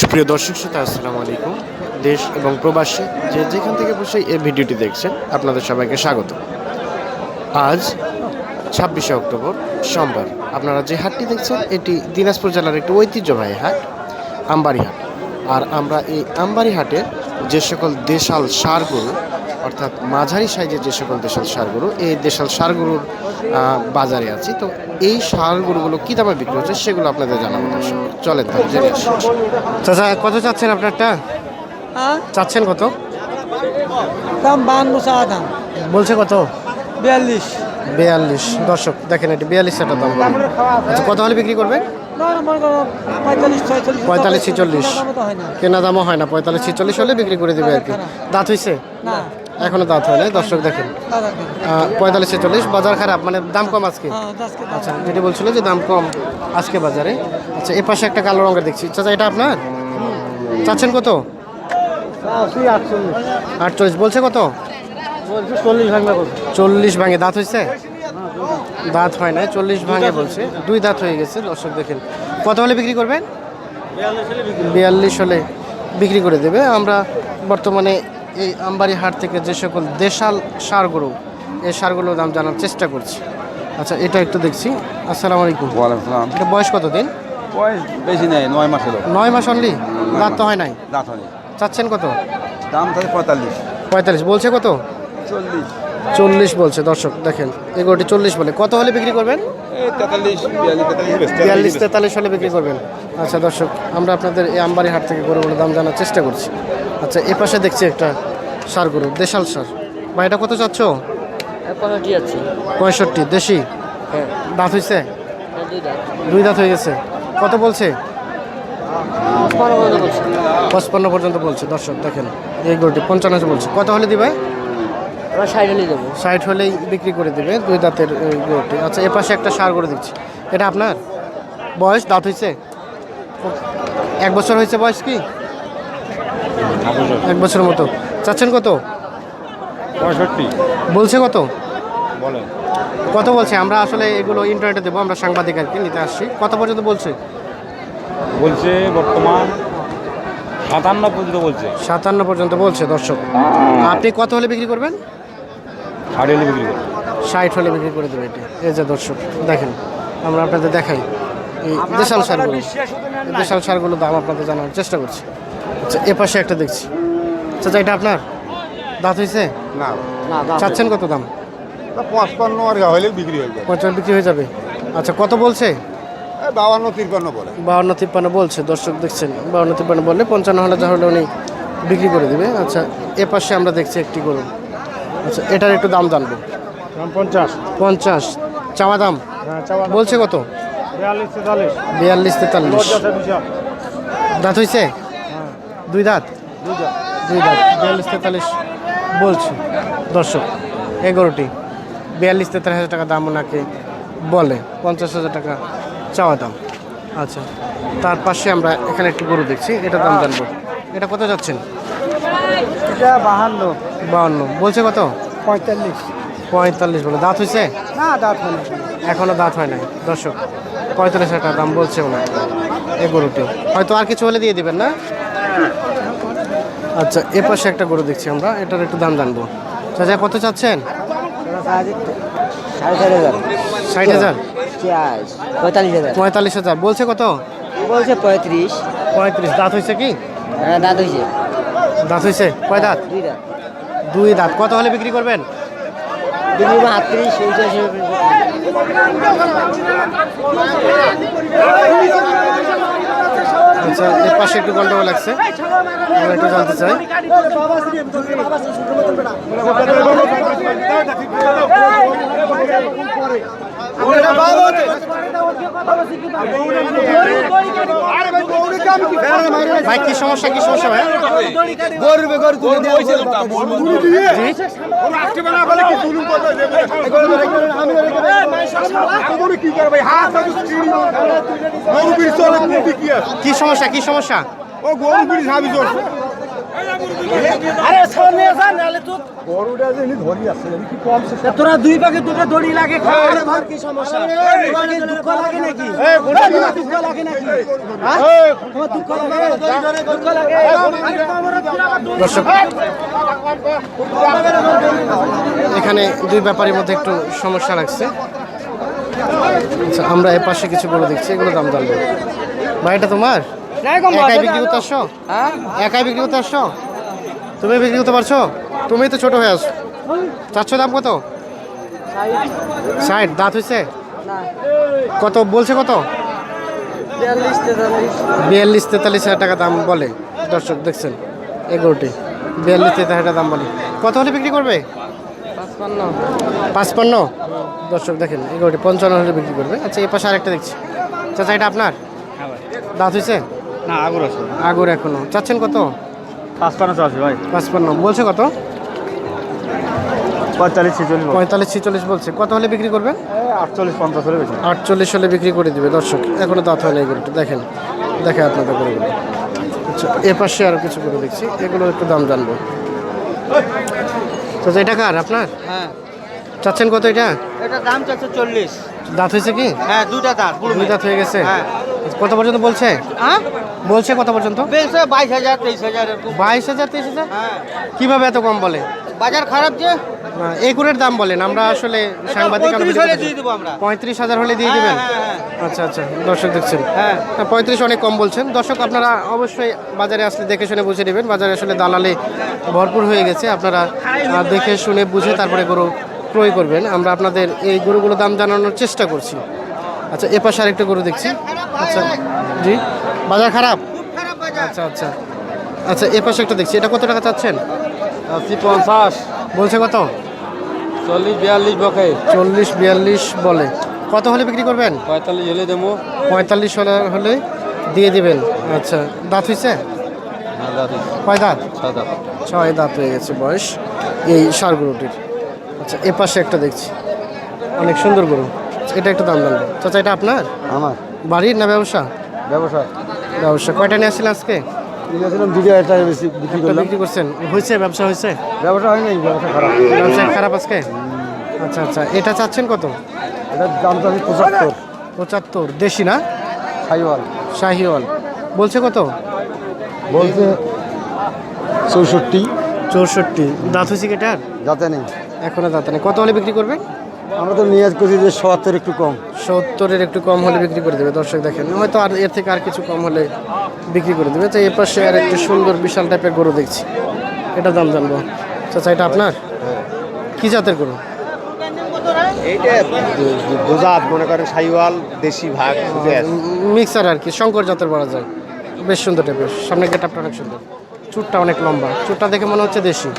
সুপ্রিয় দর্শক শ্রোতা, আসসালামু আলাইকুম। দেশ এবং প্রবাসী যে যেখান থেকে বসে এই ভিডিওটি দেখছেন, আপনাদের সবাইকে স্বাগত। আজ ছাব্বিশে অক্টোবর, সোমবার। আপনারা যে হাটটি দেখছেন, এটি দিনাজপুর জেলার একটি ঐতিহ্যবাহী হাট, আমবাড়ি হাট। আর আমরা এই আমবাড়ি হাটে যে সকল দেশাল সার গরু অর্থাৎ মাঝারি সাইজের যে সকল দেশাল সার গরু এই দেশাল সার গরুর বাজারে আছি। তো এই সার গরুগুলো কী দামে বিক্রি হচ্ছে সেগুলো আপনাদের জানাব চলেন তাহলে জেনে আসি। চাচা কত চাচ্ছেন আপনারটা? হ্যাঁ? চাচ্ছেন কত? দাম বাহান্ন চা দাম। বলছে কত? বিয়াল্লিশ। বিয়াল্লিশ। দর্শক দেখেন এটি বিয়াল্লিশ টাকা দাম। আচ্ছা কত হলে বিক্রি করবেন? পঁয়তাল্লিশ ছিচল্লিশ। কেনা দামও হয় না। পঁয়তাল্লিশ ছিচল্লিশ হলে বিক্রি করে দেবে আর কি। দাঁত হয়েছে না। এখনও দাঁত হয় নাই। দর্শক দেখেন। পঁয়তাল্লিশ ছেচল্লিশ। বাজার খারাপ মানে দাম কম আজকে। হ্যাঁ আচ্ছা যেটি বলছিল যে দাম কম আজকে বাজারে। আচ্ছা এ পাশে একটা কালো রঙের দেখছি। চাচা এটা আপনার? চাচ্ছেন কত? তুই আটচল্লিশ। আটচল্লিশ বলছে কত? চল্লিশ ভাঙে। দাঁত হয়েছে? দাঁত হয় নাই। চল্লিশ ভাঙে বলছে। দুই দাঁত হয়ে গেছে দর্শক দেখেন। কত হলে বিক্রি করবেন? বিয়াল্লিশ হলে বিক্রি করে দেবে। আমরা বর্তমানে এই আমবাড়ি হাট থেকে যে সকল দেশাল সার গরু এই সারগুলোর দাম জানার চেষ্টা করছি। আচ্ছা এটা একটু দেখছি। আসসালামু আলাইকুম। ওয়ালাইকুম এটা বয়স কত দিন? বয়স বেশি নেই নয় মাস হলো। নয় মাস অনলি দাঁত তো হয় নাই? দাঁত হয়নি চাচ্ছেন কত? দাম তাহলে পঁয়তাল্লিশ। পঁয়তাল্লিশ। বলছে কত? চল্লিশ। চল্লিশ বলছে দর্শক দেখেন এগুলোটি চল্লিশ বলে। কত হলে বিক্রি করবেন? এই তেতাল্লিশ তেতাল্লিশ বিয়াল্লিশ তেতাল্লিশ হলে বিক্রি করবেন। আচ্ছা দর্শক আমরা আপনাদের এই আমবাড়ি হাট থেকে গরুগুলোর দাম জানার চেষ্টা করছি। আচ্ছা এ পাশে দেখছি একটা সার গরু দেশাল সার। বা এটা কত চাচ্ছ? পঁয়ষট্টি দেশি? হ্যাঁ। দাঁত হয়েছে দুই দাঁত। হয়ে গেছে। কত বলছে? পঁচপান্ন পর্যন্ত বলছে। দর্শক দেখেন এই গরুটি পঞ্চান্ন বলছে। কত হলে দিবে? সাইড হলেই দেবো। ষাট হলেই বিক্রি করে দেবে দুই দাঁতের এই গরুটি। আচ্ছা এ পাশে একটা সার গরু দিচ্ছি এটা আপনার? বয়স? দাঁত হয়েছে? এক বছর হয়েছে বয়স কি? এক বছরের মতো। চাচ্ছেন কত? পঁয়ষট্টি। বলছে কত? বলেন। কত বলছে? আমরা আসলে এগুলো ইন্টারনেটে দেবো আমরা সাংবাদিক আর কি নিতে আসছি। কত পর্যন্ত বলছে? বলছে বর্তমান সাতান্ন পর্যন্ত বলছে। সাতান্ন পর্যন্ত বলছে দর্শক। আপনি কত হলে বিক্রি করবেন? ষাট হলে বিক্রি করবে ষাট হলে বিক্রি করে দেবে এটি। এই যে দর্শক দেখেন আমরা আপনাদের দেখাই। এই দেশাল সারগুলো দেশাল সারগুলো দাম আপনাদের জানার চেষ্টা করছি। এ পাশে একটা দেখছি। আচ্ছা এটা আপনার? দাঁত হয়েছে না না দাম চাচ্ছেন কত দাম? পঁচপান্ন আর গা হলে বিক্রি হয়ে যায় পঞ্চাশ বিক্রি হয়ে যাবে। আচ্ছা কত বলছে? বাউান্ন তিরপান্ন বলে। বাউন্ন তিপ্পান্ন বলছে দর্শক দেখছেন। বাউন্ন তিপ্পান্ন বললে পঞ্চান্ন হলে তাহলে উনি বিক্রি করে দেবে। আচ্ছা এ পাশে আমরা দেখছি একটি গরু। আচ্ছা এটার একটু দাম জানব। পঞ্চাশ। পঞ্চাশ। চাওয়া দাম? বলছে কত? বিয়াল্লিশ তেতাল্লিশ। বিয়াল্লিশ তেতাল্লিশ। দাঁত হয়েছে দুই দাঁত? দুই দাঁত। বিয়াল্লিশ তেতাল্লিশ বলছি। দর্শক এগারোটি। বিয়াল্লিশ তেতাল্লিশ হাজার টাকা দাম ওনাকে বলে। পঞ্চাশ হাজার টাকা চাওয়া দাম। আচ্ছা তার পাশে আমরা এখানে একটি গরু দেখছি। এটা দাম জানব। এটা কত যাচ্ছেন? এটা বাহান্ন। বাহান্ন। বলছে কত? পঁয়তাল্লিশ। পঁয়তাল্লিশ বলে। দাঁত হয়েছে? না দাঁত হয় না এখনও দাঁত হয় নাই। দর্শক পঁয়তাল্লিশ হাজার টাকা দাম বলছে ওনার। এই গরুটি। হয়তো আর কিছু হলে দিয়ে দেবেন না? আচ্ছা এ পাশে একটা গরু দেখছি আমরা, এটার একটু দাম জানব। চাচা, কত চাচ্ছেন? ষাট হাজার। পঁয়তাল্লিশ হাজার। পঁয়তাল্লিশ হাজার বলছে কত? বলছে পঁয়ত্রিশ। পঁয়ত্রিশ দাঁত হয়েছে কি? হ্যাঁ দাঁত হয়েছে। দাঁত হয়েছে কয় দাঁত? দুই দাঁত। দুই দাঁত কত হলে বিক্রি করবেন? আটত্রিশ আচ্ছা এর পাশে একটু গন্ডগোল লাগছে। আমরা একটু জানতে চাই। ভাই কি সমস্যা কি সমস্যা ভাই? কি সমস্যা কি সমস্যা? ও গরু বিড়ি সাবি চলছে গরুটা যে ধরি আছে কি কম তোরা দুই পাকে দুটো দড়ি লাগে খা আরে কি সমস্যা দুঃখ লাগে নাকি দুঃখ লাগে নাকি হ্যাঁ? তোমার দুঃখ লাগে দুঃখ লাগে আরে তোমার দর্শক এখানে দুই ব্যাপারের মধ্যে একটু সমস্যা লাগছে আচ্ছা আমরা এ পাশে কিছু বলে দেখছি এগুলো দাম জানব ভাই এটা তোমার একাই বিক্রি করতে আসছো একাই বিক্রি করতে আসছো তুমি বিক্রি করতে পারছ? তুমি তো ছোট হয়ে আছো। চাচ্ছ দাম কত? ষাট। দাঁত হয়েছে? কত? বলছে কত? বিয়াল্লিশ তেতাল্লিশ হাজার টাকা দাম বলে। দর্শক দেখছেন? এগারোটি। বিয়াল্লিশ তেতাল্লিশ হাজার দাম বলে। কত হলে বিক্রি করবে? পাঁচপান্ন। দর্শক দেখেন এগারোটি। পঞ্চান্ন হলে বিক্রি করবে। আচ্ছা এই পাশে আরেকটা দেখছি। চাচা এটা আপনার? দাঁত হয়েছে? না আগর আছে। আগর এখনও। চাচ্ছেন কত? পাঁচপান্ন আছে ভাই। পাঁচপান্ন। বলছে কত? পঁয়তাল্লিশ ছেচল্লিশ পঁয়তাল্লিশ ছিচল্লিশ বলছে। কত হলে বিক্রি করবেন আটচল্লিশ পঞ্চাশ হলে বেশি। আটচল্লিশ হলে বিক্রি করে দিবে দর্শক। এখনও দাঁত হয় না এগুলো দেখেন দেখে আপনাদের গরুগুলো আচ্ছা এ পাশে আরও কিছু গরু দেখছি। এগুলো একটু দাম জানব। তো এটা কার আপনার? হ্যাঁ। চাচ্ছেন কত এটা? এটা দাম চাচ্ছে চল্লিশ। দাঁত হয়েছে কি? হ্যাঁ দুটা দাঁত দুই দাঁত হয়ে গেছে? হ্যাঁ। কত পর্যন্ত বলছে? হ্যাঁ? বলছে কত পর্যন্ত? বাইশ হাজার তেইশ হাজার বাইশ হাজার তেইশ হাজার? হ্যাঁ। কীভাবে এত কম বলে? বাজার খারাপ যে? না, এই কুরের দাম বলেন আমরা আসলে সাংবাদিক পঁয়ত্রিশ হাজার হলে দিয়ে দিবেন? হ্যাঁ, হ্যাঁ, আচ্ছা আচ্ছা দর্শক দেখছেন। হ্যাঁ। হ্যাঁ, পঁয়ত্রিশ অনেক কম বলছেন। দর্শক আপনারা অবশ্যই বাজারে আসলে দেখে শুনে বুঝে নেবেন। বাজারে আসলে দালালে ভরপুর হয়ে গেছে। আপনারা দেখে শুনে বুঝে তারপরে গরু ক্রয় করবেন। আমরা আপনাদের এই গরুগুলো দাম জানানোর চেষ্টা করছি। আচ্ছা এ পাশে আরেকটা গরু দেখছি। আচ্ছা। জি? বাজার খারাপ? খারাপ আচ্ছা আচ্ছা। আচ্ছা এ পাশে একটা দেখছি। এটা কত টাকা চাচ্ছেন? আশি পঞ্চাশ। বলছে কত? চল্লিশ বিয়াল্লিশ বকে। চল্লিশ বিয়াল্লিশ বলে। কত হলে বিক্রি করবেন? পঁয়তাল্লিশ হলে দেবো। পঁয়তাল্লিশ হলে হলে দিয়ে দিবেন। আচ্ছা দাঁত হয়েছে কয় দাঁত। ছয় দাঁত হয়ে গেছে বয়স। এই সার গরুটির। আচ্ছা এ পাশে একটা দেখছি। অনেক সুন্দর গরু। এটা একটা দাম জানব। চাচা এটা আপনার? আমার। বাড়ির না ব্যবসা? ব্যবসা। ব্যবসা। কয়টা নিয়ে আসছিলেন আজকে? নিয়েছিলাম দুটো একটা বেশি বিক্রি করছেন। হয়েছে ব্যবসা হয়েছে? ব্যবসা হয় নাই ব্যবসা খারাপ। ব্যবসা খারাপ আজকে? আচ্ছা আচ্ছা। এটা চাচ্ছেন কত? এটার দাম তো আমি পঁচাত্তর। পঁচাত্তর। দেশি না? শাহিওয়াল। বলছে কত? বলছে চৌষট্টি। চৌষট্টি। দাঁত হয়েছে নেই। এখনও দাঁত নেই। কত হলে বিক্রি করবে আমরা তো নিয়ে করছি যে সত্তর একটু কম। সত্তরের একটু কম হলে বিক্রি করে দেবে দর্শক দেখেন। হয়তো আর এর থেকে আর কিছু কম হলে বিক্রি করে দেবে। তো এর পাশে আর একটু সুন্দর বিশাল টাইপের গরু দেখছি। এটা দাম জানব। চাচা এটা আপনার? কি জাতের গরু? দুজাত মনে করেন সাইওয়াল দেশি ভাগ মিক্সার আর কি শঙ্কর জাতের বলা যায়। বেশ সুন্দর টাইপের সামনে গেটআপটা অনেক সুন্দর। চুটটা অনেক লম্বা। চুটটা দেখে মনে হচ্ছে দেশি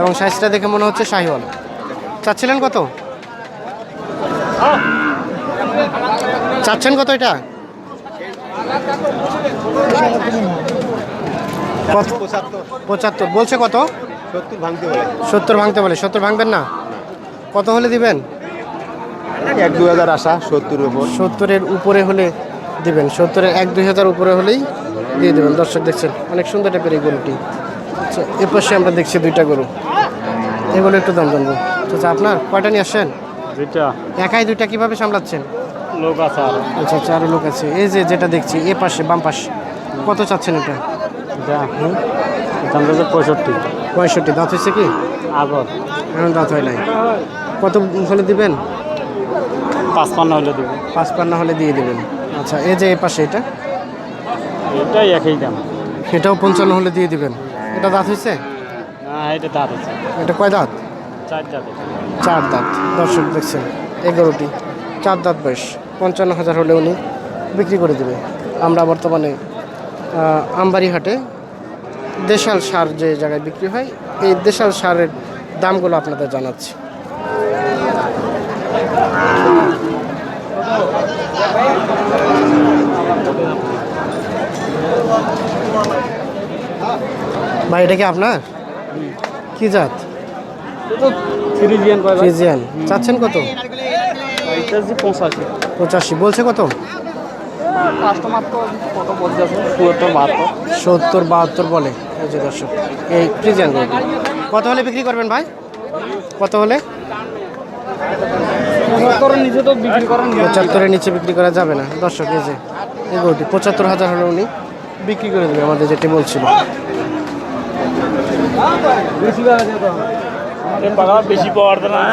এবং সাইজটা দেখে মনে হচ্ছে শাহিওয়াল চাচ্ছিলেন কত? চাচ্ছেন কত এটা? পঁচাত্তর। বলছে কত? সত্তর ভাঙতে বলে। সত্তর ভাঙতে বলে সত্তর ভাঙবেন না? কত হলে দিবেন? এক দু হাজার আসা সত্তরের উপর। সত্তরের উপরে হলে দিবেন। সত্তরের এক দুই হাজার উপরে হলেই দিয়ে দেবেন। দর্শক দেখছেন অনেক সুন্দর টাইপের এই গরুটি। আচ্ছা এ পাশে আমরা দেখছি দুইটা গরু। এগুলো একটু দাম জানব। আচ্ছা আপনার কয়টা নিয়ে আসছেন? দুইটা। একাই দুইটা কীভাবে সামলাচ্ছেন? লোক আছে আর। আচ্ছা আচ্ছা আরও লোক আছে। এই যে যেটা দেখছি এ পাশে বাম পাশে কত চাচ্ছেন এটা? এটা এখান পঁয়ষট্টি। পঁয়ষট্টি দাঁত হয়েছে কি? আগর। এখন দাঁত হয় নাই। কত হলে দিবেন? পাঁচপান্ন হলে দেবো। পাঁচ পান্না হলে দিয়ে দেবেন। আচ্ছা এই যে এ পাশে এটা? এটাই একই দাম। এটাও পঞ্চান্ন হলে দিয়ে দিবেন। এটা দাঁত হয়েছে? না এটা দাঁত আছে এটা কয় দাঁত? চার দাঁত দর্শক দেখছেন এগারোটি চার দাঁত বয়স পঞ্চান্ন হাজার হলে উনি বিক্রি করে দেবে। আমরা বর্তমানে আহ, আমবাড়ি হাটে দেশাল সার যে জায়গায় বিক্রি হয় এই দেশাল সারের দামগুলো আপনাদের জানাচ্ছি। ভাই এটা কি আপনার? কি জাত? ফ্রিজিয়ান চাচ্ছেন কত? পঁচাশি। বলছে কত? সত্তর বাহাত্তর। বলে। যে দর্শক এই ফ্রিজিয়ান কত হলে বিক্রি করবেন ভাই? কত হলে? পঁচাত্তরের নিচে বিক্রি করেন পঁচাত্তরের নিচে বিক্রি করা যাবে না। দর্শক এই যে এই গরুটি পঁচাত্তর হাজার হলে উনি বিক্রি করে দেবে আমাদের যেটি বলছিল। বেশি পাওয়ার না